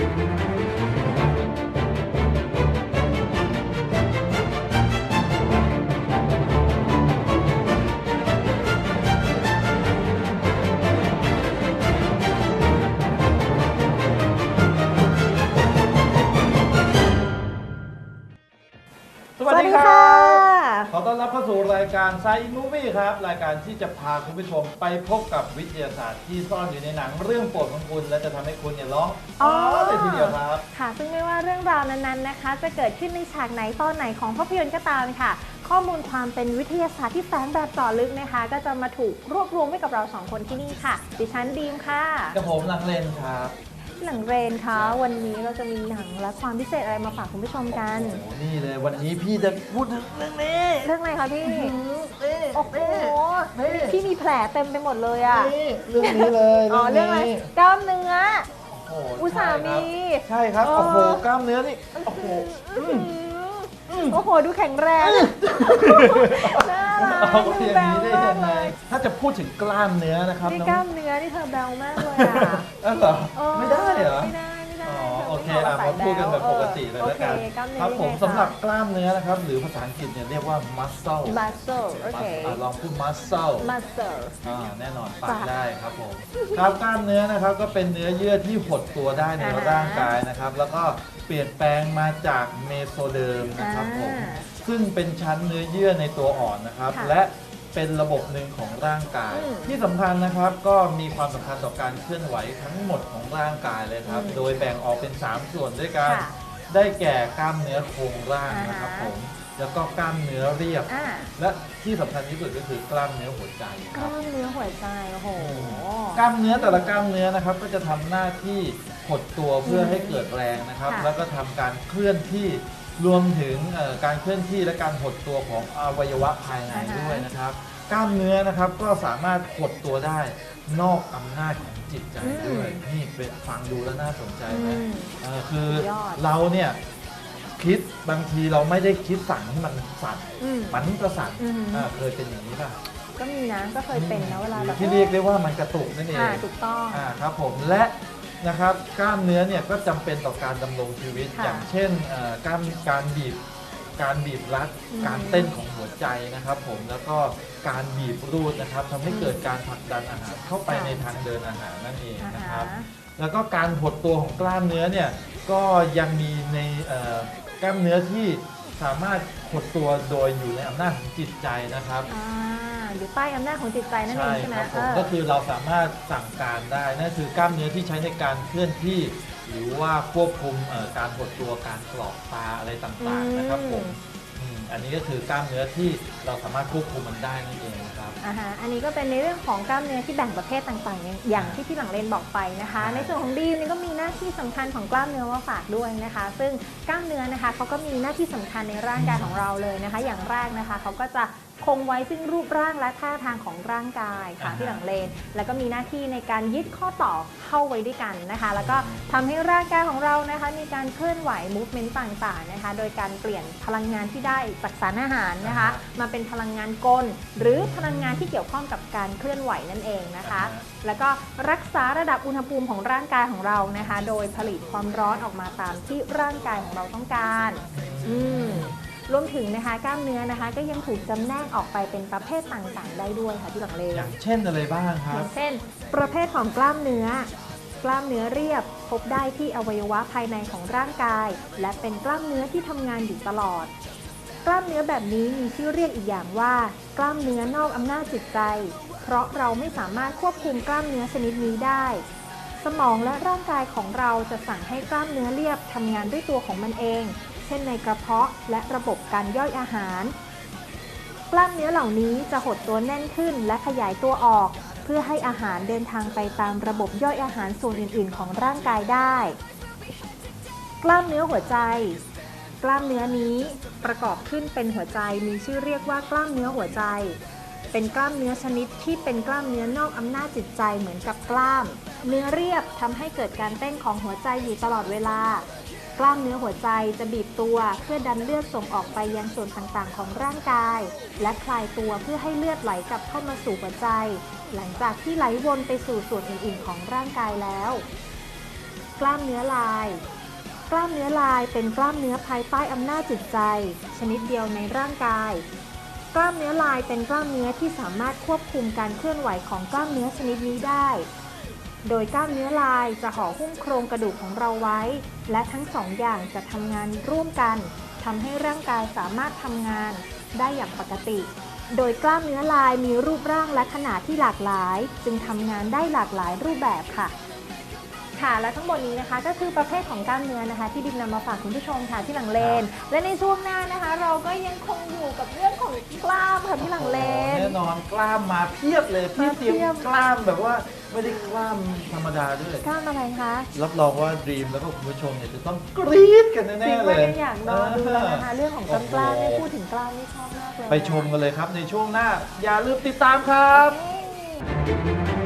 ส ต้อนรับเข้าสู่รายการไซมูวี่ครับ รายการที่จะพาคุณผู้ชมไปพบกับวิทยาศาสตร์ที่ซ่อนอยู่ในหนังเรื่องโปรดของคุณ และจะทำให้คุณเนี่ยร้องอ๋อ๋ออเลยทีเดียวครับ ค่ะ ซึ่งไม่ว่าเรื่องราวนั้นๆนะคะ จะเกิดขึ้นในฉากไหนตอนไหนของภาพยนตร์ก็ตามค่ะ ข้อมูลความเป็นวิทยาศาสตร์ที่แฝงแบบเจาะลึกนะคะ ก็จะมาถูกรวบรวมไว้กับเราสองคนที่นี่ค่ะ ดิฉันดีมค่ะ กับผมลังเลนครับ หนังเรนคะวันนี้เราจะมีหนังและความพิเศษอะไรมาฝากคุณผู้ชมกัน โอ้โหนี่เลยวันนี้พี่จะพูดถึงเรื่องนี้เรื่องอะไรคะพี่นี่โอ้โหนี่พี่มีแผลเต็มไปหมดเลยอะนี่เรื่องนี้เลยอ๋อเรื่องอะไรกล้ามเนื้อโอ้โหอุตส่าห์มี ใช่ครับเออโอ้โหกล้ามเนื้อนี่ โอ้โหโอ้โหดูแข็งแรงน่า รักเอาดูอย่างแบนี้วได้มายักงเลไงยถ้าจะพูดถึงกล้ามเนื้อนะครับนี่น้องกล้ามเนื้อนี่เธอแบวมากเลยอะเออเหรอเออไม่ได้เหรอไม่ได้ไม่ได้อ๋อธโอเคไม่อะหมามาพูดกันแบบปกติเลยแล้วกันโอเคกล้ามเนื้อครับผมยังไงะสำหรับกล้ามเนื้อนะครับ หรือภาษาอังกฤษเนี่ยเรียกว่า muscle muscle โอเคอะลองพูด muscle muscle อ่าแน่นอนฟังจ้ะได้ครับผมครับกล้ามเนื้อนะครับก็เป็นเนื้อเยื่อที่หดตัวได้ในอ่าฮะร่างกายนะครับ แล้วก็เปลี่ยนแปลงมาจากเมโซเดิมนะครับผมอ่า ซึ่งเป็นชั้นเนื้อเยื่อในตัวอ่อนนะครับ ค่ะและเป็นระบบหนึ่งของร่างกาย อืมที่สำคัญนะครับก็มีความสำคัญต่อการเคลื่อนไหวทั้งหมดของร่างกายเลยครับ อืมโดยแบ่งออกเป็น 3 ส่วนด้วยกันค่ะได้แก่กล้ามเนื้อโครงร่างนะครับอ่าฮะ ผม แล้วก็กล้ามเนื้อเรียบ อ่าและที่สำคัญที่สุดก็คือกล้ามเนื้อหัวใจคกรับ ล้ามเนื้อหัวใจโอ้โห กล้ามเนื้อแต่ละกล้ามเนื้อนะครับ ก็จะทำหน้าที่หดตัวเพื่อให้เกิดแรงนะครับ ค่ะ แล้วก็ทำการเคลื่อนที่รวมถึงเอ่อการเคลื่อนที่และการหดตัวของอวัยวะภายในด้วยนะครับ กล้ามเนื้อนะครับก็สามารถหดตัวได้นอกอำนาจของจิตใจด้วยนี่เป็นฟังดูแล้วน่าสนใจอืไหม ม เอ่อคือสุดยอดเราเนี่ย คิดบางทีเราไม่ได้คิดสั่งให้มันสั่นอืม มันก็สั่นอืม อ่าเคยเป็นอย่างนี้ป่ะก็มีนะก็เคยเป็นนะเวลาหแบรือบที่เรียกได้ว่ามันกระตุกนั่นเอง อ่าถูกต้อง อ่าครับผมและนะครับกล้ามเนื้อเนี่ยก็จำเป็นต่อการดำรงชีวิต ค่ะอย่างเช่นเอ่อกล้ามการบีบการบีบรัด อืมการเต้นของหัวใจนะครับ ผมแล้วก็การบีบรูดนะครับทำให้เกิดการผลักดันอาหารเข้าไปในทางเดินอาหารนั่นเองอ่านะครับฮะแล้วก็การหดตัวของกล้ามเนื้อเนี่ยก็ยังมีในเอ่อ กล้ามเนื้อที่สามารถหดตัวโดยอยู่ในอำนาจของจิตใจนะครับอ่าอยู่ใต้อำนาจของจิตใจนั่นเองใช่ไหมครับผมเออก็คือเราสามารถสั่งการได้นั่นคือกล้ามเนื้อที่ใช้ในการเคลื่อนที่ หรือว่าควบคุมเอ่อการหดตัวการกรอกตาอะไรต่างๆนะครับผมอืม อันนี้ก็คือกล้ามเนื้อที่เราสามารถควบคุมมันได้นั่นเองนะครับอ่าฮะอันนี้ก็เป็นในเรื่องของกล้ามเนื้อที่แบ่งประเภทต่างๆ อย่างอย่างที่พี่หลังเลนบอกไปนะคะอ่าในส่วนของดีมนี่ก็มีหน้าที่สำคัญของกล้ามเนื้อมาฝากด้วยนะคะ ซึ่งกล้ามเนื้อนะคะเขาก็มีหน้าที่สำคัญในร่างกายของเราเลยนะคะ อย่างแรกนะคะเขาก็จะ คงไว้ซึ่งรูปร่างและท่าทางของร่างกายค่ะอ่าฮะพี่หลังเลน แล้วก็มีหน้าที่ในการยึดข้อต่อเข้าไว้ด้วยกันนะคะ แล้วก็ทำให้ร่างกายของเรานะคะ มีการเคลื่อนไหว movement ต่างๆนะคะ โดยการเปลี่ยนพลังงานที่ได้จากสารอาหารนะคะ มาเป็นพลังงานกล หรือพลังงานที่เกี่ยวข้องกับการเคลื่อนไหวนั่นเองนะคะอ่าฮะแล้วก็รักษาระดับอุณหภูมิของร่างกายของเรานะคะ โดยผลิตความร้อนออกมาตามที่ร่างกายของเราต้องการ อืม รวมถึงนะคะกล้ามเนื้อนะคะ ก็ยังถูกจำแนกออกไปเป็นประเภทต่างๆ ได้ด้วยค่ะที่หลังเลอย่างเช่นอะไรบ้างคอรับ ย่างเช่น ประเภทของกล้ามเนื้อ กล้ามเนื้อเรียบ พบได้ที่อวัยวะภายในของร่างกาย และเป็นกล้ามเนื้อที่ทำงานอยู่ตลอด กล้ามเนื้อแบบนี้มีชื่อเรียกอีกอย่างว่า กล้ามเนื้อนอกอำนาจจิตใจ เพราะเราไม่สามารถควบคุมกล้ามเนื้อชนิดนี้ได้ สมองและร่างกายของเราจะสั่งให้กล้ามเนื้อเรียบทำงานด้วยตัวของมันเองเช่นในกระเพาะและระบบการย่อยอาหาร กล้ามเนื้อเหล่านี้จะหดตัวแน่นขึ้นและขยายตัวออก เพื่อให้อาหารเดินทางไปตามระบบย่อยอาหารส่วนอื่น ๆ ของร่างกายได้ กล้ามเนื้อหัวใจ กล้ามเนื้อนี้ประกอบขึ้นเป็นหัวใจมีชื่อเรียกว่ากล้ามเนื้อหัวใจเป็นกล้ามเนื้อชนิดที่เป็นกล้ามเนื้อนอกอำนาจจิตใจเหมือนกับกล้าม เนื้อเรียบทำให้เกิดการเต้นของหัวใจอยู่ตลอดเวลา กล้ามเนื้อหัวใจจะบีบตัวเพื่อดันเลือดส่งออกไปยังส่วนต่างๆ ของร่างกาย และคลายตัวเพื่อให้เลือดไหลกลับเข้ามาสู่หัวใจ หลังจากที่ไหลวนไปสู่ส่วนอื่นๆ ของร่างกายแล้ว กล้ามเนื้อลาย กล้ามเนื้อลายเป็นกล้ามเนื้อภายใต้อำนาจจิตใจ ชนิดเดียวในร่างกายกล้ามเนื้อลายเป็นกล้ามเนื้อที่สามารถควบคุมการเคลื่อนไหวของกล้ามเนื้อชนิดนี้ได้ โดยกล้ามเนื้อลายจะห่อหุ้มโครงกระดูกของเราไว้ และทั้งสองอย่างจะทำงานร่วมกันทำให้ร่างกายสามารถทำงานได้อย่างปกติ โดยกล้ามเนื้อลายมีรูปร่างและขนาดที่หลากหลาย จึงทำงานได้หลากหลายรูปแบบค่ะ ค่ะ และทั้งหมดนี้นะคะก็คือประเภทของกล้ามเนื้อนะคะ ที่ดิมนำมาฝากคุณผู้ชมค่ะที่หลังเลน และในช่วงหน้านะคะ เราก็ยังคงอยู่กับเรื่องของกล้ามค่ะที่หลังเลน แน่นอนกล้ามมาเพียบเลยพี่มาเตเพีรียยมบกล้ามแบบว่าไม่ได้กล้ามธรรมดาด้วย กล้ามอะไรคะ รับรองว่าดรีมแล้วก็คุณผู้ชมเนี่ยจะต้องกรี๊ดกันจริแน่งๆเลว่ายยังอยากรอดูแล้วนะคะเออเรื่องของกล้ามกล้ามเนี่ยโอ้โหพูดถึงกล้ามนี่ชอบมากเลยไปชมกันเลยครับในช่วงหน้า อย่าลืมติดตามครับอืม